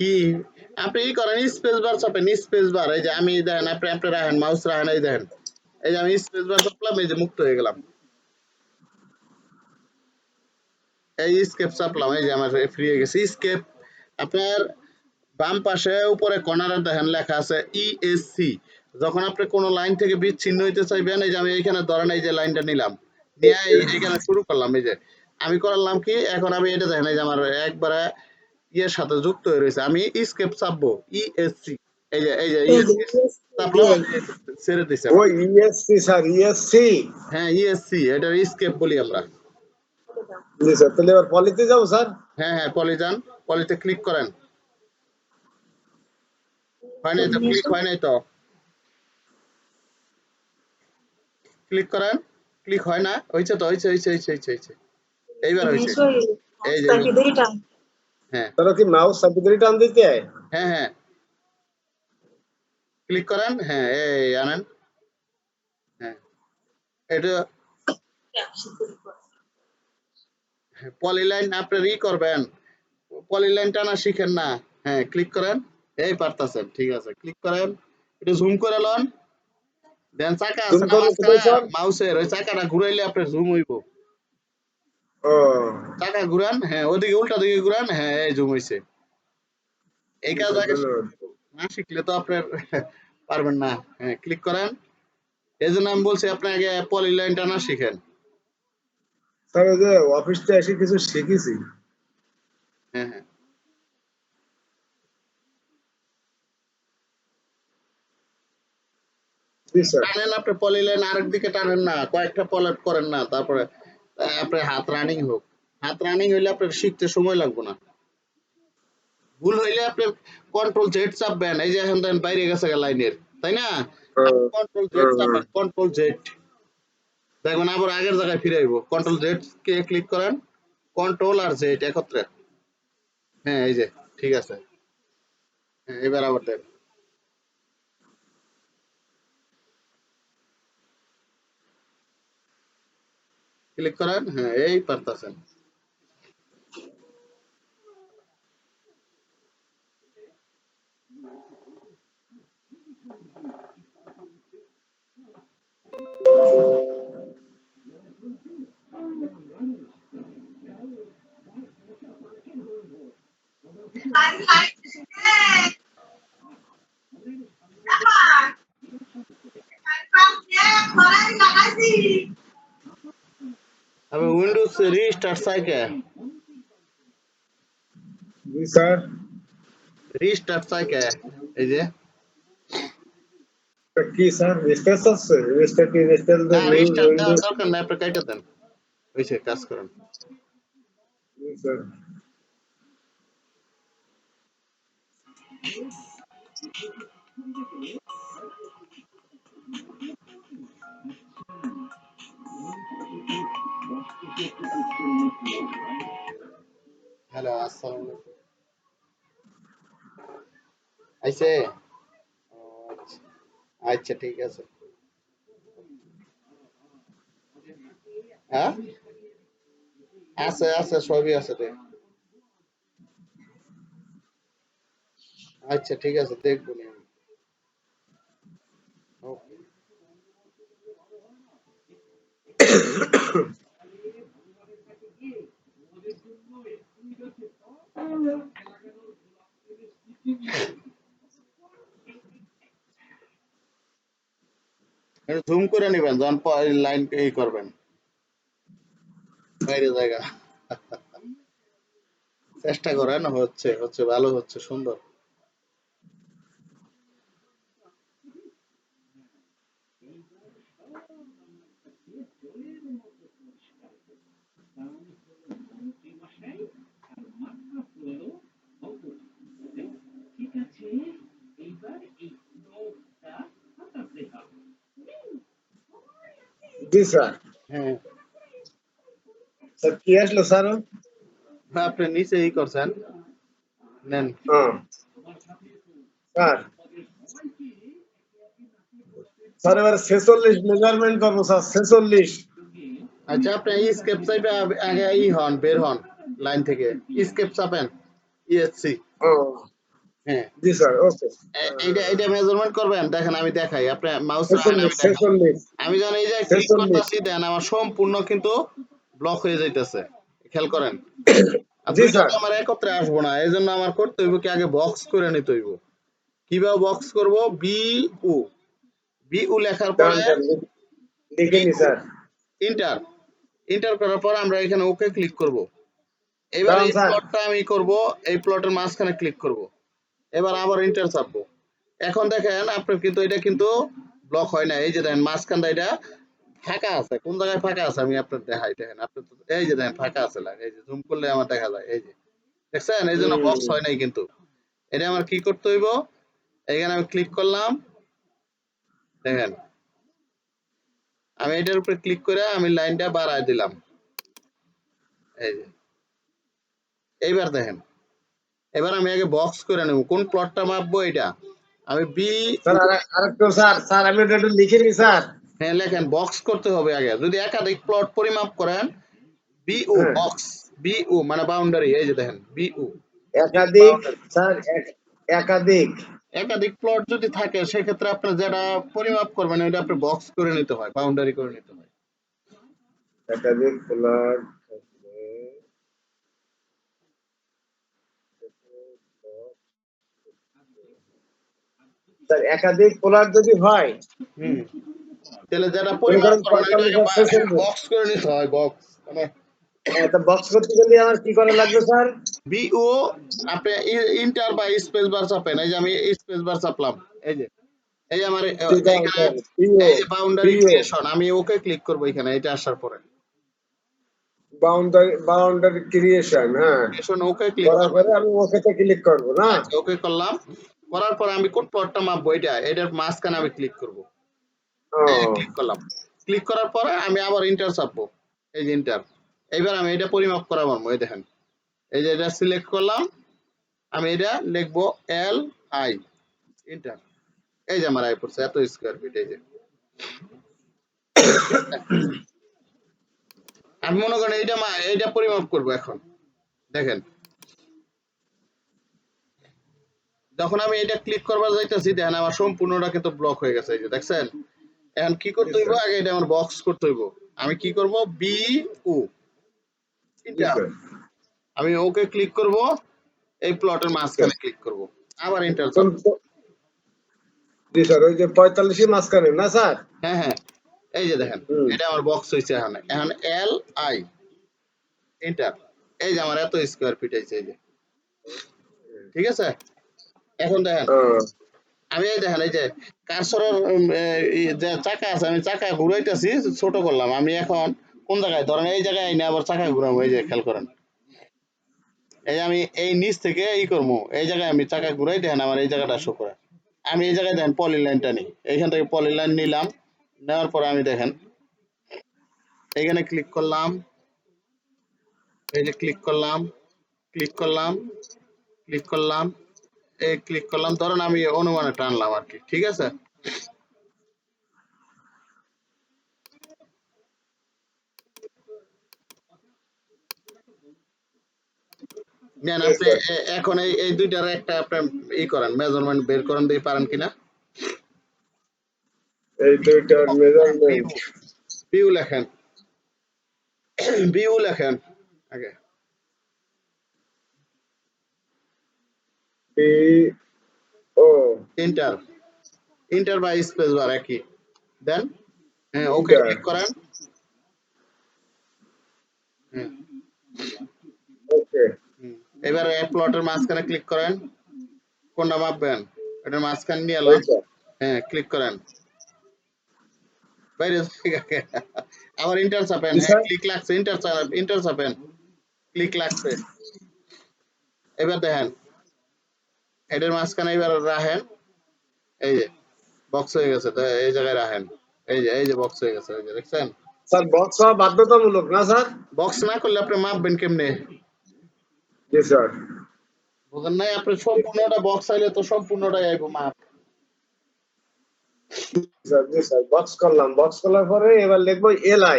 কি? আপনি ই করেন? স্পেস বার চাপেন স্পেস বার এই যে আমি দেখেন, আপনি আপনি রাখেন মাউস রাখেন, এই দেখেন। এই যে আমি স্পেস বার চাপলাম, এই যে মুক্ত হয়ে গেলাম। এই স্কেপ চাপলাম, এই যে আমার ফ্রি হয়ে গেছে। স্কেপ আপনার বাম পাশে উপরে কর্নারে দেখেন লেখা আছে ইএসসি যখন আপনি কোন লাইন থেকে বিচ্ছিন্ন হইতে চাইবেন, এই যে আমি এইখানে ধরেন এই যে লাইনটা নিলাম। নিয়ে এই- এইখানে শুরু করলাম, এই যে। আমি করলাম কি? এখন আমি এটা দেখেন, এই যে আমার একবারে ইয়ের সাথে যুক্ত হয়ে রয়েছে। আমি স্কেপ চাপবো। ইএসসি এই যে এই যে এই যে ESC চাপলাম ছেড়ে দিছে। ও ইএসসি স্যার ইএসসি হ্যাঁ ইএসসি এটার স্কেপ বলি আমরা। জি স্যার তাহলে এবার পলিতে যাব স্যার। হ্যাঁ হ্যাঁ পলি যান। পলিতে ক্লিক করেন। হয় নাই তো? ক্লিক হয় নাই তো? ক্লিক করেন। ক্লিক হয় না? হয়েছে তো? হয়েছে হয়েছে হয়েছে হয়েছে হয়েছে এইবার হয়েছে এই যে তারা কি মাউস সাবজেক্ট টান দিতে হ্যাঁ হ্যাঁ। ক্লিক করেন হ্যাঁ এই আনেন। হ্যাঁ এটা পলিলাইন আপনার ই করবেন। পলিলাইন টানা শিখেন না। হ্যাঁ ক্লিক করেন। এই পারতাছেন ঠিক আছে ক্লিক করেন। একটু জুম করে লন। দেন চাকা আছে? মাউসের ওই চাকাটা ঘুরাইলে আপনার জুম হইব। ও। চাকা ঘুরান হ্যাঁ ওদিকে উল্টা দিকে ঘুরান হ্যাঁ এই জুম হইছে। এই কাজ আগে না শিখলে তো আপনার পারবেন না। হ্যাঁ ক্লিক করেন। এই জন্য আমি বলছি আপনি আগে শিখেন। স্যার ওই যে অফিসতে এসে কিছু শিখেছি। হ্যাঁ হ্যাঁ। টানেন আপনি পলিলাইন আরেক দিকে টানেন না কয়েকটা পলেট করেন না তারপরে আপনার হাত রানিং হোক। হাত রানিং হইলে আপনার শিখতে সময় লাগবে না। ভুল হইলে আপনি কন্ট্রোল জেড চাপবেন। এই যে এখন দেন বাইরে গেছে লাইনের তাই না? Control Z. চাপবেন কন্ট্রোল জেড দেখবেন আবার আগের জায়গায় ফিরে আইব। কন্ট্রোল জেড কে ক্লিক করেন কন্ট্রোল আর জেড একত্রে। হ্যাঁ এই যে ঠিক আছে। হ্যাঁ এবার আবার দেন ক্লিক করেন হ্যাঁ এই পারতাছেন আমি উইন্ডোজ রিস্টার্ট চাইকে জি স্যার রিস্টার্ট চাইকে এই যে তা কি স্যার রেস্টার্স আছে রেস্টার কি রেস্টার না রিস্টার্ট দেওয়ার দরকার নাই আপনি কাইটা দেন হইছে কাজ করেন জি স্যার হ্যালো আসসালামু আলাইকুম আইছে ও, আচ্ছা। আচ্ছা ঠিক আছে হ্যাঁ আছে আছে সবই আছে রে আচ্ছা ঠিক আছে দেখব নি আমি ওকে জুম করে নেবেন যখন লাইন এই করবেন। বাইরে জায়গা। চেষ্টা করেন, হচ্ছে হচ্ছে ভালো হচ্ছে, সুন্দর। জি স্যার হ্যাঁ। স্যার কি আসলো স্যার আপনি নিচে ই করছেন। নেন। স্যার স্যার এবার ছেচল্লিশ মেজারমেন্ট করব স্যার ছেচল্লিশ। আচ্ছা আপনি স্কেপ চাইবে আগে ই হন বের হন লাইন থেকে। স্কেপ চাপেন ইএসসি ও। হ্যাঁ। জি স্যার ওকে। এ- এইটা এইটা মেজারমেন্ট করবেন? দেখেন আমি দেখাই। আপনি মাউস ছেচল্লিশ ছেচল্লিশ আমি যখন এই যে ক্লিক করতেছি দেন আমার সম্পূর্ণ কিন্তু ব্লক হয়ে যাইতেছে। খেয়াল করেন? জি, স্যার। আমার একত্রে আসব না। এই আমার করতে হইব কি আগে বক্স করে নিতে হইব। কীভাবে বক্স করব? বি উ বি উ লেখার দাঁড়ান পরে লিখে নি স্যার। ইন্টার ইন্টার করার পর আমরা এখানে ওকে ক্লিক করব। এবার এই প্লটটা আমি করব এই প্লটের মাঝখানে ক্লিক করব। এবার আবার ইন্টার চাপবো এখন দেখেন, আপনার কিন্তু এটা কিন্তু ব্লক হয় না এই যে দেখেন, মাঝখানটা এটা ফাঁকা আছে। কোন জায়গায় ফাঁকা আছে? আমি আপনার দেখাই, দেখেন। আপনি তো এই যে দেখেন, ফাঁকা আছে লাগে এই যে জুম করলে আমার দেখা যায়। এই যে। দেখছেন? এই জন্য। বক্স হয় নাই কিন্তু। এটা আমার কি করতে হইব? এখানে আমি ক্লিক করলাম। দেখেন। আমি এটার উপরে ক্লিক করে আমি লাইনটা বাড়ায় দিলাম। এই যে। এইবার দেখেন। এবার আমি আগে বক্স করে নেব। কোন প্লটটা মাপবো এটা আমি বি স্যার স্যার স্যার আমি এটা একটু লিখে নি স্যার। হ্যাঁ লেখেন বক্স করতে হবে আগে। যদি একাধিক প্লট পরিমাপ করেন B O. Box B O মানে বাউন্ডারি এই যে দেখেন বি ও একাধিক স্যার একাধিক। একাধিক প্লট যদি থাকে সেক্ষেত্রে আপনার যেটা পরিমাপ করবেন ওইটা আপনি বক্স করে নিতে হয় বাউন্ডারি করে নিতে হয়। একাধিক প্লট স্যার একাধিক প্লট যদি হয় তাহলে ছেচল্লিশ। বক্স করে নিতে হয় বক্স মানে। বক্স করতে গেলে আমার কি করা লাগবে স্যার? বিও আপনি ইন্টার বা স্পেস বার চাপেন। এই যে আমি স্পেস বার চাপলাম। এই যে। এই আমার এই বাউন্ডারি ক্রিয়েশন আমি ওকে ক্লিক করব এখানে এটা আসার পরে। বাউন্ডারি বাউন্ডারি ক্রিয়েশন হ্যাঁ। ওকে ক্লিক করার পরে আমি ওকেতে ক্লিক করব না? ওকে করলাম। করার পরে আমি কোন প্লটটা মাপবো? এটা এটার মাঝখানে আমি ক্লিক করব। ক্লিক করলাম। ক্লিক করার পরে আমি আবার ইন্টার চাপবো এই যে ইন্টার এবার আমি এটা পরিমাপ করা পারব এই দেখেন। এই যে এটা সিলেক্ট করলাম। আমি এটা লিখব এল আই ইন্টার এই যে আমার আই পড়ছে এত স্কোয়ার ফিট এই যে। আমি মনে করেন এইটা এইটা পরিমাপ করব এখন। দেখেন। যখন আমি এটা ক্লিক করবার যাইতেছি দেখেন আমার সম্পূর্ণটা কিন্তু ব্লক হয়ে গেছে এই যে দেখছেন? এখন কি করতে হইব? আগে এটা আমার বক্স করতে হইব। আমি কি করব? বি ও আমি ওকে ক্লিক করব এই প্লটের মাঝখানে ক্লিক করব। আবার কোন- জি স্যার ওই যে পঁয়তাল্লিশের মাঝখানে না স্যার হ্যাঁ হ্যাঁ। এই যে দেখেন এটা আমার বক্স হয়েছে এখন। এখন এল আই এন্টার এই যে আমার এত স্কোয়ার ফিট হয়েছে এই যে। ঠিক আছে? এখন দেখেন আমি এই দেখেন এই যে কারসরের যে চাকা আছে আমি চাকা ঘুরাইতেছি ছোট করলাম। আমি এখন কোন জায়গায়? ধরেন এই জায়গায় আইনে আবার চাকা ঘুরাবো এই যে খেয়াল করেন। এই যে আমি এই নিচ থেকে ই করব এই জায়গায় আমি চাকা ঘুরাই দেখেন আমার এই জায়গাটা শো করে। আমি এই জায়গায় দেখেন পলি লাইনটা নিই। এইখান থেকে পলি লাইন নিলাম। নেওয়ার পরে আমি দেখেন, এখানে ক্লিক করলাম, এই যে ক্লিক করলাম ক্লিক করলাম ক্লিক করলাম, এই ক্লিক করলাম, ধরেন আমি অনুমানে টানলাম আর কি, ঠিক আছে? এখন এই এই দুইটার একটা আপনি ই করেন মেজারমেন্ট বের করেন, দিয়ে পারেন কিনা? এই দুইটার মেজারমেন্ট বিউ লেখেন বিউ লেখেন আগে পি ও ইন্টার ইন্টার বা স্পেস বার একই দেন হ্যাঁ ওকে Enter. ক্লিক করেন হুম, ওকে হুম। এবার এক প্লটের মাঝখানে ক্লিক করেন কোনটা মাপবেন এটার মাঝখানে নিয়ে এলাম ওইটা হ্যাঁ ক্লিক করেন আবার ইন্টার চাপেন। ক্লিক লাগছে ইন্টার ইন্টার চাপেন ক্লিক লাগছে এবার দেখেন। এটার মাঝখানে এবার রাখেন। এই যে বক্স হয়ে গেছে। তো এই জায়গায় রাখেন। এই যে এই যে বক্স হয়ে গেছে। এই যে দেখছেন? স্যার বক্স হওয়া বাধ্যতামূলক না স্যার? বক্স না করলে আপনি মাপবেন কেমনে? জি স্যার বুঝেন নাই? আপনি সম্পূর্ণটা বক্স আইলে তো সম্পূর্ণটাই আইব মাপ। বক্স করলাম বক্স করার পরে এবার লিখব এল আই